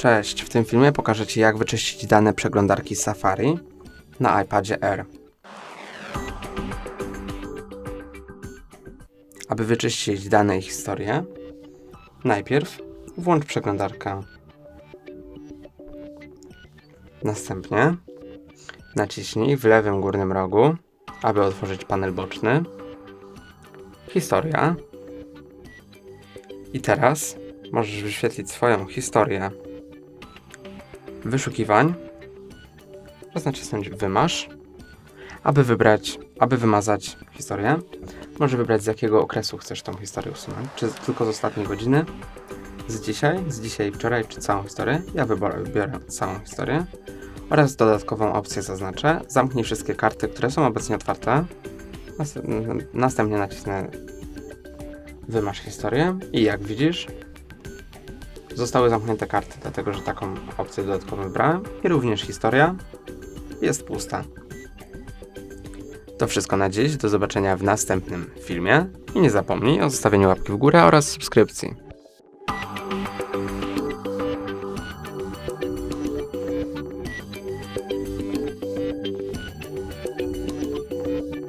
Cześć, w tym filmie pokażę Ci jak wyczyścić dane przeglądarki Safari na iPadzie Air. Aby wyczyścić dane i historię, najpierw włącz przeglądarkę. Następnie naciśnij w lewym górnym rogu, aby otworzyć panel boczny. Historia. I teraz możesz wyświetlić swoją historię wyszukiwań oraz nacisnąć wymasz, aby wybrać, aby wymazać historię. Możesz wybrać z jakiego okresu chcesz tą historię usunąć, czy tylko z ostatniej godziny, z dzisiaj, z dzisiaj wczoraj, czy całą historię. Ja wybiorę, całą historię oraz dodatkową opcję zaznaczę. Zamknij wszystkie karty, które są obecnie otwarte. Następnie nacisnę wymasz historię i jak widzisz, zostały zamknięte karty, dlatego że taką opcję dodatkową wybrałem i również historia jest pusta. To wszystko na dziś, do zobaczenia w następnym filmie i nie zapomnij o zostawieniu łapki w górę oraz subskrypcji.